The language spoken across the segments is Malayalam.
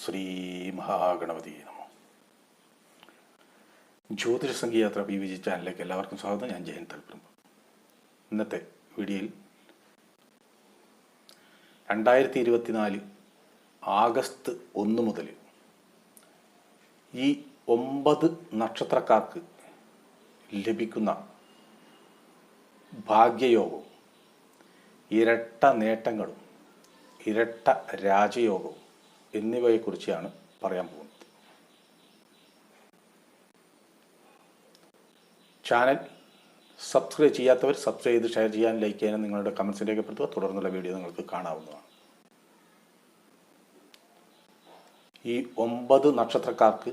ശ്രീ മഹാഗണപതി നമോ. ജ്യോതിഷ സംഘയാത്ര പി വിജി ചാനലിലേക്ക് എല്ലാവർക്കും സ്വാഗതം. ഞാൻ ജയൻ തൽപ്രം. ഇന്നത്തെ വീഡിയോയിൽ രണ്ടായിരത്തി ഇരുപത്തിനാല് ആഗസ്റ്റ് ഒന്ന് മുതൽ ഈ ഒമ്പത് നക്ഷത്രക്കാർക്ക് ലഭിക്കുന്ന ഭാഗ്യയോഗവും ഇരട്ട നേട്ടങ്ങളും ഇരട്ട രാജയോഗവും എന്നിവയെക്കുറിച്ചാണ് പറയാൻ പോകുന്നത്. ചാനൽ സബ്സ്ക്രൈബ് ചെയ്യാത്തവർ സബ്സ്ക്രൈബ് ചെയ്ത് ഷെയർ ചെയ്യാൻ ലൈക്ക് ചെയ്യാനും നിങ്ങളുടെ കമൻസ് രേഖപ്പെടുത്തുക. തുടർന്നുള്ള വീഡിയോ നിങ്ങൾക്ക് കാണാവുന്നതാണ്. ഈ ഒമ്പത് നക്ഷത്രക്കാർക്ക്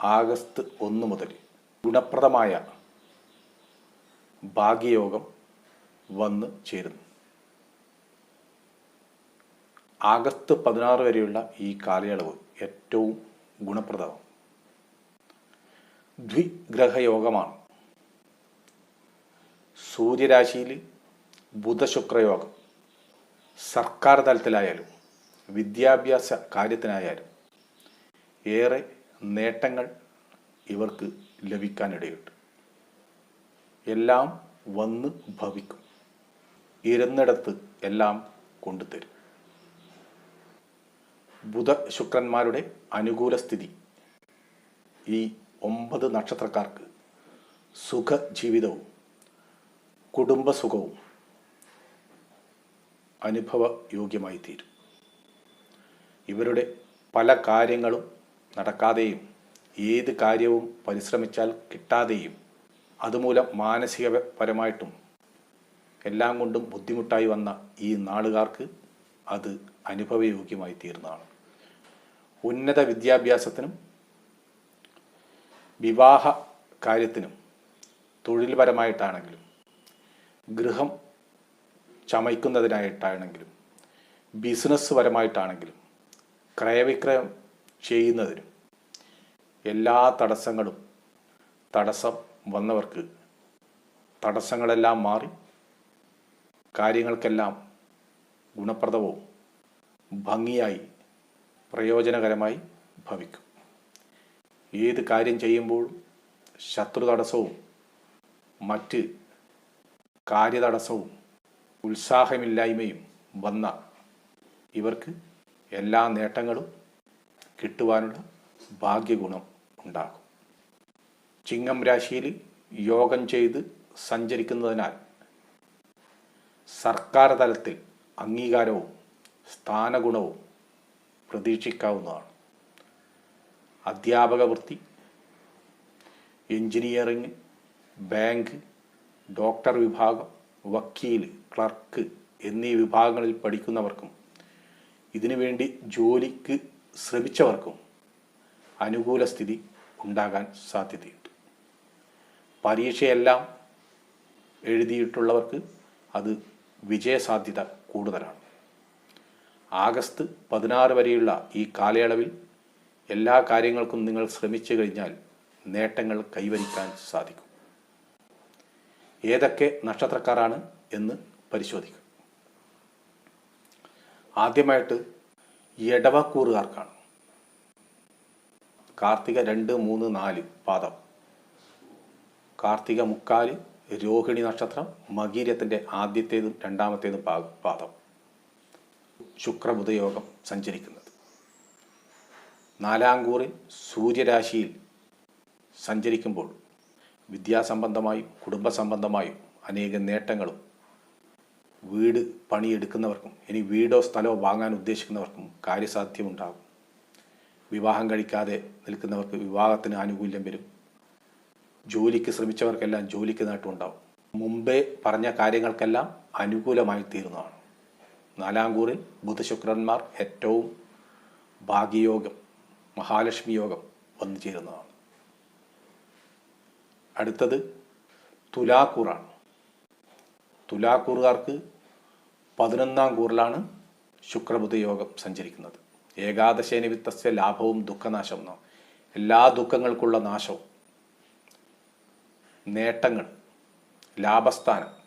ആഗസ്റ്റ് ഒന്ന് മുതൽ ഗുണപ്രദമായ ഭാഗ്യയോഗം വന്ന് ചേരുന്നു. ആഗസ്റ്റ് പതിനാറ് വരെയുള്ള ഈ കാലയളവ് ഏറ്റവും ഗുണപ്രദമാണ് ദ്വിഗ്രഹയോഗമാണ്. സൂര്യരാശിയിൽ ബുധശുക്രയോഗം. സർക്കാർ തലത്തിലായാലും വിദ്യാഭ്യാസ കാര്യത്തിനായാലും ഏറെ നേട്ടങ്ങൾ ഇവർക്ക് ലഭിക്കാനിടയുണ്ട്. എല്ലാം വന്ന് ഭവിക്കും. ഇരുന്നിടത്ത് എല്ലാം കൊണ്ടുതരും. ബുധ ശുക്രന്മാരുടെ അനുകൂല സ്ഥിതി. ഈ ഒമ്പത് നക്ഷത്രക്കാർക്ക് സുഖ ജീവിതവും കുടുംബസുഖവും അനുഭവയോഗ്യമായി തീരും ഇവരുടെ പല കാര്യങ്ങളും നടക്കാതെയും ഏത് കാര്യവും പരിശ്രമിച്ചാൽ കിട്ടാതെയും അതുമൂലം മാനസികപരമായിട്ടും എല്ലാം കൊണ്ടും ബുദ്ധിമുട്ടായി വന്ന ഈ നാളുകാർക്ക് അത് അനുഭവയോഗ്യമായി തീർന്നതാണ് ഉന്നത വിദ്യാഭ്യാസത്തിനും വിവാഹ കാര്യത്തിനും തൊഴിൽപരമായിട്ടാണെങ്കിലും ഗൃഹം ചമയ്ക്കുന്നതിനായിട്ടാണെങ്കിലും ബിസിനസ് പരമായിട്ടാണെങ്കിലും ക്രയവിക്രയം ചെയ്യുന്നതിനും എല്ലാ തടസ്സങ്ങളും തടസ്സം വന്നവർക്ക് തടസ്സങ്ങളെല്ലാം മാറി കാര്യങ്ങൾക്കെല്ലാം ഗുണപ്രദവും ഭംഗിയായി പ്രയോജനകരമായി ഭവിക്കും. ഏത് കാര്യം ചെയ്യുമ്പോഴും ശത്രു തടസ്സവും മറ്റ് കാര്യതടസ്സവും ഉത്സാഹമില്ലായ്മയും വന്ന ഇവർക്ക് എല്ലാ നേട്ടങ്ങളും കിട്ടുവാനുള്ള ഭാഗ്യഗുണം ഉണ്ടാകും. ചിങ്ങം രാശിയിൽ യോഗം ചെയ്ത് സഞ്ചരിക്കുന്നതിനാൽ സർക്കാർ തലത്തിൽ അംഗീകാരവും സ്ഥാനഗുണവും പ്രതീക്ഷിക്കാവുന്നതാണ്. അധ്യാപക വൃത്തി എഞ്ചിനീയറിംഗ് ബാങ്ക് ഡോക്ടർ വിഭാഗം വക്കീൽ ക്ലർക്ക് എന്നീ വിഭാഗങ്ങളിൽ പഠിക്കുന്നവർക്കും ഇതിനുവേണ്ടി ജോലിക്ക് ശ്രമിച്ചവർക്കും അനുകൂല സ്ഥിതി ഉണ്ടാകാൻ സാധ്യതയുണ്ട്. പരീക്ഷയെല്ലാം എഴുതിയിട്ടുള്ളവർക്ക് അത് വിജയസാധ്യത കൂടുതലാണ്. ആഗസ്റ്റ് പതിനാറ് വരെയുള്ള ഈ കാലയളവിൽ എല്ലാ കാര്യങ്ങൾക്കും നിങ്ങൾ ശ്രമിച്ചു കഴിഞ്ഞാൽ നേട്ടങ്ങൾ കൈവരിക്കാൻ സാധിക്കും. ഏതൊക്കെ നക്ഷത്രക്കാരാണ് എന്ന് പരിശോധിക്കും. ആദ്യമായിട്ട് എടവക്കൂറുകാർക്കാണ്. കാർത്തിക രണ്ട് മൂന്ന് നാല് പാദം. കാർത്തിക മുക്കാൽ രോഹിണി നക്ഷത്രം മകീരത്തിന്റെ ആദ്യത്തേതും രണ്ടാമത്തേതും പാദം. ശുക്രബുധയോഗം സഞ്ചരിക്കുന്നത്. നാലാം കൂറിൽ സൂര്യരാശിയിൽ സഞ്ചരിക്കുമ്പോൾ വിദ്യാസംബന്ധമായും കുടുംബ സംബന്ധമായും അനേകം നേട്ടങ്ങളും വീട് പണിയെടുക്കുന്നവർക്കും ഇനി വീടോ സ്ഥലമോ വാങ്ങാൻ ഉദ്ദേശിക്കുന്നവർക്കും കാര്യസാധ്യമുണ്ടാകും. വിവാഹം കഴിക്കാതെ നിൽക്കുന്നവർക്ക് വിവാഹത്തിന് ആനുകൂല്യം വരും. ജോലിക്ക് ശ്രമിച്ചവർക്കെല്ലാം ജോലിക്ക് നേട്ടമുണ്ടാവും മുമ്പേ പറഞ്ഞ കാര്യങ്ങൾക്കെല്ലാം അനുകൂലമായി തീരുന്നതാണ്. നാലാം കൂറിൽ ബുധശുക്രന്മാർ ഏറ്റവും ഭാഗ്യയോഗം മഹാലക്ഷ്മി യോഗം വന്നു ചേരുന്നതാണ്. അടുത്തത് തുലാക്കൂറാണ്. തുലാക്കൂറുകാർക്ക് പതിനൊന്നാം കൂറിലാണ് ശുക്രബുധ യോഗം സഞ്ചരിക്കുന്നത്. ഏകാദശേന വിത്തസ്യ ലാഭവും ദുഃഖനാശവും. എല്ലാ ദുഃഖങ്ങൾക്കുള്ള നാശവും നേട്ടങ്ങൾ ലാഭസ്ഥാനം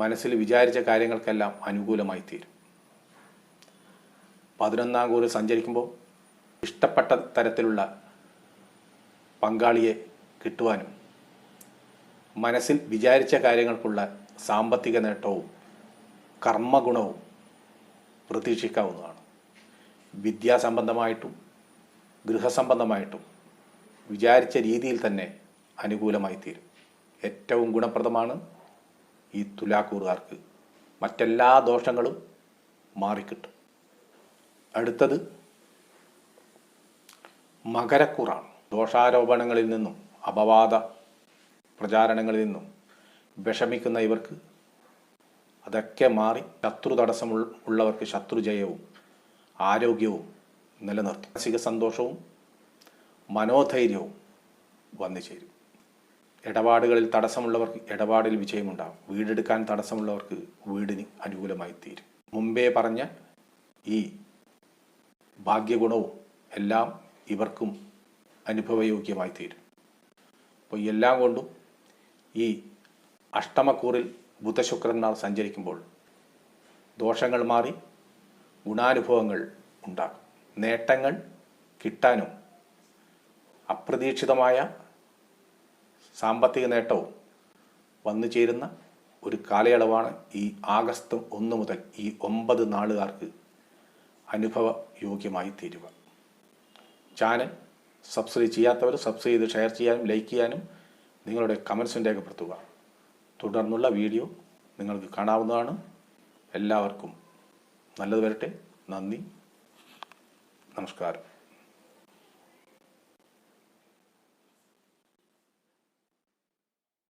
മനസ്സിൽ വിചാരിച്ച കാര്യങ്ങൾക്കെല്ലാം അനുകൂലമായി തീരും. പതിനൊന്നാം കൂറിൽ സഞ്ചരിക്കുമ്പോൾ ഇഷ്ടപ്പെട്ട തരത്തിലുള്ള പങ്കാളിയെ കിട്ടുവാനും മനസ്സിൽ വിചാരിച്ച കാര്യങ്ങൾക്കുള്ള സാമ്പത്തിക നേട്ടവും കർമ്മഗുണവും പ്രതീക്ഷിക്കാവുന്നതാണ്. വിദ്യാസംബന്ധമായിട്ടും ഗൃഹസംബന്ധമായിട്ടും വിചാരിച്ച രീതിയിൽ തന്നെ അനുകൂലമായി തീരും. ഏറ്റവും ഗുണപ്രദമാണ് ഈ തുലാക്കൂറുകാർക്ക് മറ്റെല്ലാ ദോഷങ്ങളും മാറിക്കിട്ടും. അടുത്തത് മകരക്കൂറാണ്. ദോഷാരോപണങ്ങളിൽ നിന്നും അപവാദ പ്രചാരണങ്ങളിൽ നിന്നും വിഷമിക്കുന്ന ഇവർക്ക് അതൊക്കെ മാറി ശത്രു തടസ്സം ഉള്ളവർക്ക് ശത്രുജയവും ആരോഗ്യവും നിലനിർത്തും. മാനസിക സന്തോഷവും മനോധൈര്യവും വന്നു ചേരും ഇടപാടുകളിൽ തടസ്സമുള്ളവർക്ക് ഇടപാടിൽ വിജയമുണ്ടാകും വീടെടുക്കാൻ തടസ്സമുള്ളവർക്ക് വീടിന് അനുകൂലമായി തീരും. മുമ്പേ പറഞ്ഞ ഈ ഭാഗ്യഗുണവും എല്ലാം ഇവർക്കും അനുഭവയോഗ്യമായി തീരും. അപ്പോൾ എല്ലാം കൊണ്ടും ഈ അഷ്ടമക്കൂറിൽ ബുധശുക്രന്മാർ സഞ്ചരിക്കുമ്പോൾ ദോഷങ്ങൾ മാറി ഗുണാനുഭവങ്ങൾ ഉണ്ടാകും. നേട്ടങ്ങൾ കിട്ടാനും അപ്രതീക്ഷിതമായ സാമ്പത്തിക നേട്ടവും വന്നു ചേരുന്ന ഒരു കാലയളവാണ് ഈ ആഗസ്റ്റ് ഒന്ന് മുതൽ ഈ ഒമ്പത് നാളുകാർക്ക് അനുഭവ യോഗ്യമായി തീരുക. ചാനൽ സബ്സ്ക്രൈബ് ചെയ്യാത്തവർ സബ്സ്ക്രൈബ് ചെയ്ത് ഷെയർ ചെയ്യാനും ലൈക്ക് ചെയ്യാനും നിങ്ങളുടെ കമൻസും രേഖപ്പെടുത്തുക. തുടർന്നുള്ള വീഡിയോ നിങ്ങൾക്ക് കാണാവുന്നതാണ്. എല്ലാവർക്കും നല്ലത് വരട്ടെ. നന്ദി. നമസ്കാരം.